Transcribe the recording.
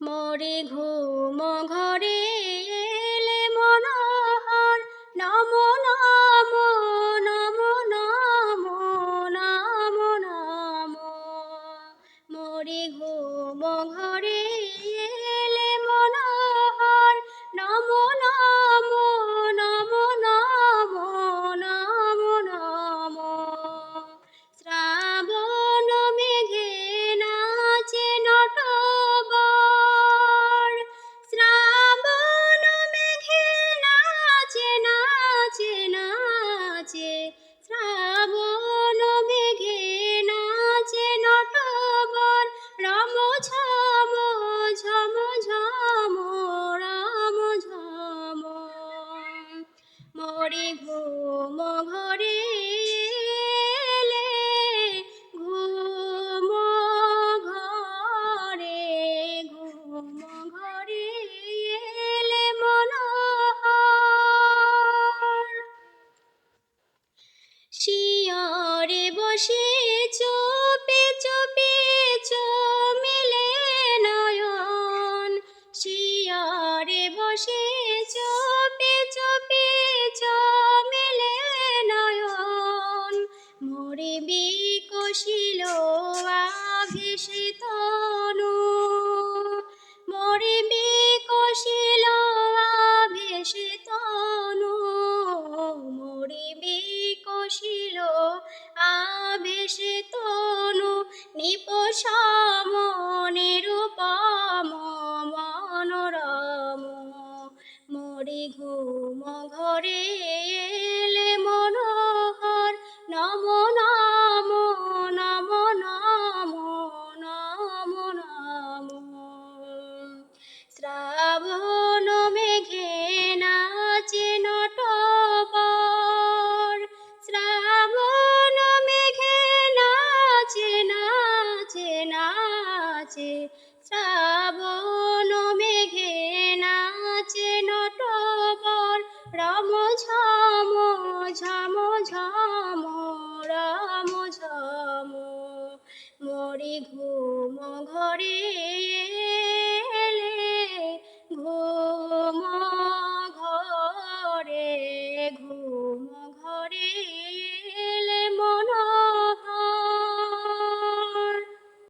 মরে ঘুম ঘরে নাচে নাচে শ্রাবণ মেঘে নাচে নটবর রম ঝম ঝম ঝম রাম ঝম। মরে ঘুম বসে চোপে চোপে চমিলে নয়ন। শিয়রে বসে চোপে চোপে চমিলে নয়ন। মোরে বিকশিল তনু। মোরে বিকশিল মোরে ঘুম, ঘরে এলে মনোহর। নম নম নম নম নম নম। শ্রাবণ মেঘে নাচে নটবর। শ্রাবণ মেঘে নাচে নাচে নাচে। ঝম রাম ঝম মরে ঘুম ঘরে ঘুম